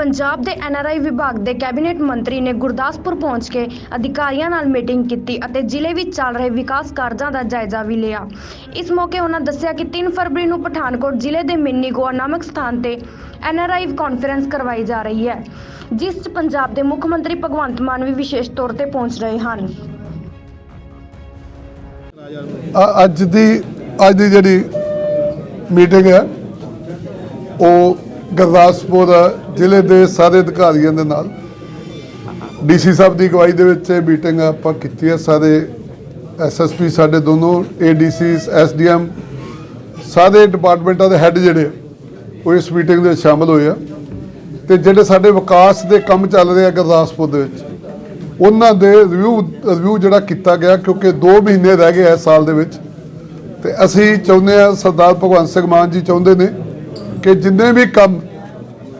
ਪੰਜਾਬ ਦੇ ਐਨਆਰਆਈ ਵਿਭਾਗ ਦੇ ਕੈਬਨਿਟ ਮੰਤਰੀ ਨੇ ਗੁਰਦਾਸਪੁਰ ਪਹੁੰਚ ਕੇ ਅਧਿਕਾਰੀਆਂ ਨਾਲ ਮੀਟਿੰਗ ਕੀਤੀ ਅਤੇ ਜ਼ਿਲ੍ਹੇ ਵਿੱਚ ਚੱਲ ਰਹੇ ਵਿਕਾਸ ਕਾਰਜਾਂ ਦਾ ਜਾਇਜ਼ਾ ਵੀ ਲਿਆ। ਇਸ ਮੌਕੇ ਉਹਨਾਂ ਦੱਸਿਆ ਕਿ 3 ਫਰਵਰੀ ਨੂੰ ਪਠਾਨਕੋਟ ਜ਼ਿਲ੍ਹੇ ਦੇ ਮਿੰਨੀ ਗੋਆ ਨਾਮਕ ਸਥਾਨ ਤੇ ਐਨਆਰਆਈ ਕਾਨਫਰੰਸ ਕਰਵਾਈ ਜਾ ਰਹੀ ਹੈ, ਜਿਸ 'ਚ ਪੰਜਾਬ ਦੇ ਮੁੱਖ ਮੰਤਰੀ ਭਗਵੰਤ ਮਾਨ ਵੀ ਵਿਸ਼ੇਸ਼ ਤੌਰ ਤੇ ਪਹੁੰਚ ਰਹੇ ਹਨ। ਅੱਜ ਦੀ ਅੱਜ ਦੀ ਜਿਹੜੀ ਮੀਟਿੰਗ ਹੈ, ਉਹ ਗੁਰਦਾਸਪੁਰ ਜ਼ਿਲ੍ਹੇ ਦੇ ਸਾਰੇ ਅਧਿਕਾਰੀਆਂ ਦੇ ਨਾਲ ਡੀਸੀ ਸਾਹਿਬ ਦੀ ਅਗਵਾਈ ਦੇ ਵਿੱਚ ਇਹ ਮੀਟਿੰਗ ਆਪਾਂ ਕੀਤੀ ਹੈ। ਸਾਰੇ ਐਸਐਸਪੀ ਸਾਡੇ ਦੋਨੋਂ ਏਡੀਸੀਸ ਐਸਡੀਐਮ ਸਾਰੇ ਡਿਪਾਰਟਮੈਂਟਾਂ ਦੇ ਹੈੱਡ ਜਿਹੜੇ ਆ, ਉਹ ਇਸ ਮੀਟਿੰਗ ਦੇ ਵਿੱਚ ਸ਼ਾਮਲ ਹੋਏ ਆ। ਤੇ ਜਿਹੜੇ ਸਾਡੇ ਵਿਕਾਸ ਦੇ ਕੰਮ ਚੱਲ ਰਹੇ ਆ ਗੁਰਦਾਸਪੁਰ ਦੇ ਵਿੱਚ ਉਹਨਾਂ ਦੇ ਰਿਵਿਊ ਰਿਵਿਊ ਜਿਹੜਾ ਕੀਤਾ ਗਿਆ ਕਿਉਂਕਿ 2 ਮਹੀਨੇ ਰਹਿ ਗਏ ਇਸ ਸਾਲ ਦੇ ਵਿੱਚ ਤੇ ਅਸੀਂ ਚਾਹੁੰਦੇ ਆ ਸਰਦਾਰ ਭਗਵੰਤ ਸਿੰਘ ਮਾਨ ਜੀ ਚਾਹੁੰਦੇ ਨੇ ਕਿ ਜਿੰਨੇ ਵੀ ਕੰਮ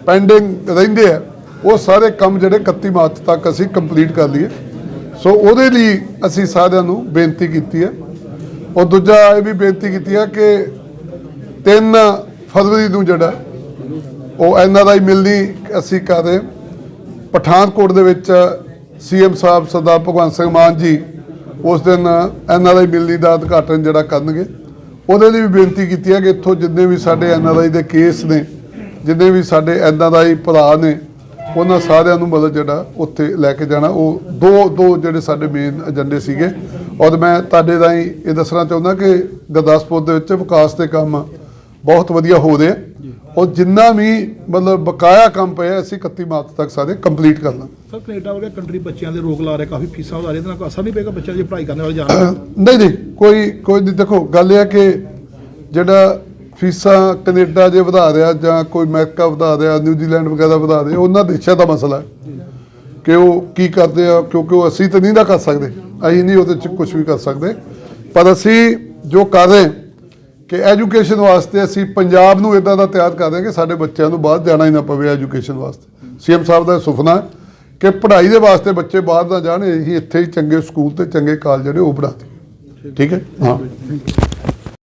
ਪੈਂਡਿੰਗ ਰਹਿੰਦੇ ਆ, ਉਹ ਸਾਰੇ ਕੰਮ ਜਿਹੜੇ 31 ਮਾਰਚ ਤੱਕ ਅਸੀਂ ਕੰਪਲੀਟ ਕਰ ਲਈਏ। ਸੋ ਉਹਦੇ ਲਈ ਅਸੀਂ ਸਾਰਿਆਂ ਨੂੰ ਬੇਨਤੀ ਕੀਤੀ ਹੈ। ਔਰ ਦੂਜਾ ਇਹ ਵੀ ਬੇਨਤੀ ਕੀਤੀ ਹੈ ਕਿ 3 ਫਰਵਰੀ ਨੂੰ ਜਿਹੜਾ, ਉਹ ਐਨਆਰਆਈ ਮਿਲਣੀ ਅਸੀਂ ਕਰ ਰਹੇ ਪਠਾਨਕੋਟ ਦੇ ਵਿੱਚ ਸੀਐਮ ਸਾਹਿਬ ਸਰਦਾਰ ਭਗਵੰਤ ਸਿੰਘ ਮਾਨ ਜੀ ਉਸ ਦਿਨ ਐਨਆਰਆਈ ਮਿਲਣੀ ਦਾ ਉਦਘਾਟਨ ਜਿਹੜਾ ਕਰਨਗੇ। ਉਹਦੇ ਲਈ ਵੀ ਬੇਨਤੀ ਕੀਤੀ ਹੈ ਕਿ ਇੱਥੋਂ ਜਿੰਨੇ ਵੀ ਸਾਡੇ ਐਨਆਰਆਈ ਦੇ ਕੇਸ ਨੇ ਜਿੰਨੇ ਵੀ ਸਾਡੇ ਐਨਆਰਆਈ ਭਰਾ ਨੇ ਉਹਨਾਂ ਸਾਰਿਆਂ ਨੂੰ ਮਤਲਬ ਜਿਹੜਾ ਉੱਥੇ ਲੈ ਕੇ ਜਾਣਾ। ਉਹ ਦੋ ਦੋ ਜਿਹੜੇ ਸਾਡੇ ਮੇਨ ਏਜੰਡੇ ਸੀਗੇ। ਔਰ ਮੈਂ ਤੁਹਾਡੇ ਰਾਹੀਂ ਇਹ ਦੱਸਣਾ ਚਾਹੁੰਦਾ ਕਿ ਗੁਰਦਾਸਪੁਰ ਦੇ ਵਿੱਚ ਵਿਕਾਸ ਦੇ ਕੰਮ ਬਹੁਤ ਵਧੀਆ ਹੋ ਰਹੇ ਔਰ ਜਿੰਨਾ ਵੀ ਮਤਲਬ ਬਕਾਇਆ ਕੰਮ ਪਿਆ ਅਸੀਂ 31 ਮਾਰਚ ਤੱਕ ਸਾਰੇ ਕੰਪਲੀਟ ਕਰ ਲਾਂਗੇ। ਸਰ ਕੈਨੇਡਾ ਵਰਗੇ ਕੰਟਰੀ ਬੱਚਿਆਂ ਦੇ ਰੋਕ ਲਾ ਰਹੇ ਕਾਫੀ ਫੀਸਾਂ ਵਧਾ ਰਹੇ ਇਹਦੇ ਨਾਲ ਕੋਈ ਅਸਰ ਨਹੀਂ ਪਏਗਾ ਬੱਚਿਆਂ ਦੀ ਪੜ੍ਹਾਈ ਕਰਨ ਵਾਲੇ ਜਾਣ ਨਹੀਂ ਨਹੀਂ ਕੋਈ ਕੋਈ ਨਹੀਂ ਦੇਖੋ ਗੱਲ ਇਹ ਹੈ ਕਿ ਜਿਹੜਾ ਫੀਸਾਂ ਕੈਨੇਡਾ ਜੇ ਵਧਾ ਰਿਹਾ ਜਾਂ ਕੋਈ ਅਮਰੀਕਾ ਵਧਾ ਰਿਹਾ ਨਿਊਜ਼ੀਲੈਂਡ ਵਗੈਰਾ ਵਧਾ ਰਿਹਾ ਉਹਨਾਂ ਦੇਸ਼ਾਂ ਦਾ ਮਸਲਾ ਹੈ ਕਿ ਉਹ ਕੀ ਕਰਦੇ ਆ ਕਿਉਂਕਿ ਉਹ ਅਸੀਂ ਤਾਂ ਨਹੀਂ ਨਾ ਕਰ ਸਕਦੇ ਅਸੀਂ ਨਹੀਂ ਉਹਦੇ ਚ ਕੁਝ ਵੀ ਕਰ ਸਕਦੇ। ਪਰ ਅਸੀਂ ਜੋ ਕਰ ਰਹੇ ਕਿ ਐਜੂਕੇਸ਼ਨ ਵਾਸਤੇ ਅਸੀਂ ਪੰਜਾਬ ਨੂੰ ਇਦਾਂ ਦਾ ਤਿਆਰ ਕਰ ਰਹੇ ਕਿ ਸਾਡੇ ਬੱਚਿਆਂ ਨੂੰ ਬਾਹਰ ਜਾਣਾ ਹੀ ਨਾ ਪਵੇ ਐਜੂਕੇਸ਼ਨ ਵਾਸਤੇ। ਸੀਐਮ ਸਾਹਿਬ ਦਾ ਸੁਪਨਾ ਹੈ ਕਿ ਪੜ੍ਹਾਈ ਦੇ ਵਾਸਤੇ ਬੱਚੇ ਬਾਹਰ ਨਾ ਜਾਣ, ਇਹੀ ਇੱਥੇ ਹੀ ਚੰਗੇ ਸਕੂਲ ਤੇ ਚੰਗੇ ਕਾਲਜ ਜਿਹੜੇ ਉਹ ਬਣਾ ਪੜ੍ਹਾਉਂਦੇ ਠੀਕ ਹੈ? ਹਾਂ।